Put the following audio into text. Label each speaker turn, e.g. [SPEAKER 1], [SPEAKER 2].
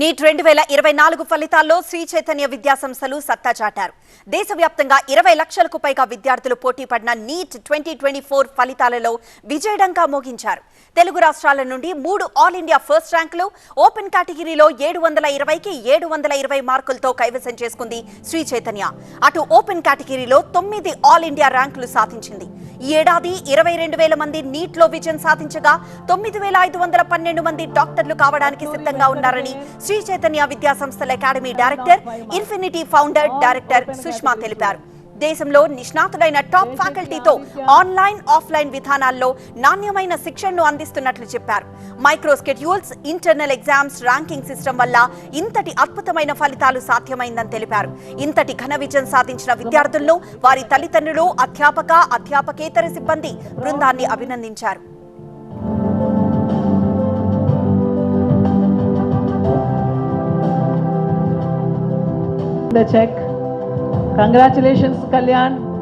[SPEAKER 1] Neat రెండు వేల ఇరవై నాలుగు ఫలితాల్లో శ్రీ చైతన్య విద్యాసంస్థలు సత్తా చాటారు. దేశవ్యాప్తంగా ఇరవై లక్షలకు పైగా విద్యార్థులు పోటీ పడిన నీట్ ట్వంటీ ట్వంటీ ఫోర్ ఫలితాలలో విజయడంగా మోగించారు. తెలుగు రాష్ట్రాల నుండి మూడు ఆల్ ఇండియా ఫస్ట్ ర్యాంకులు ఓపెన్ కేటగిరీలో ఏడు వందల ఇరవైకి ఏడు వందల ఇరవై మార్కులతో కైవసం చేసుకుంది శ్రీ చైతన్య అటు ఓపెన్ కేటగిరీలో తొమ్మిది ఆల్ ఇండియా ర్యాంకులు సాధించింది. ఈ ఏడాది ఇరవై రెండు వేల మంది నీట్లో విజయం సాధించగా తొమ్మిది వేల ఐదు వందల పన్నెండు మంది డాక్టర్లు కావడానికి సిద్ధంగా ఉన్నారని శ్రీ చైతన్య విద్యా సంస్థల academy director infinity founder director Sushma తెలిపారు. దేశంలో నిష్ణాతులైన టాప్ ఫ్యాకల్టీతో ఆన్లైన్ ఆఫ్లైన్ విధానాల్లో నాణ్యమైన శిక్షణను అందిస్తున్నట్లు చెప్పారు. Micro schedules internal exams ranking system వల్ల ఇంతటి అద్భుతమైన ఫలితాలు సాధ్యమైందని తెలిపారు. ఇంతటి ఘన విజయం సాధించిన విద్యార్థులను వారి తల్లిదండ్రులు అధ్యాపక అధ్యాపకేతర సిబ్బంది బృందాన్ని అభినందించారు.
[SPEAKER 2] The check. Congratulations, Kalyan.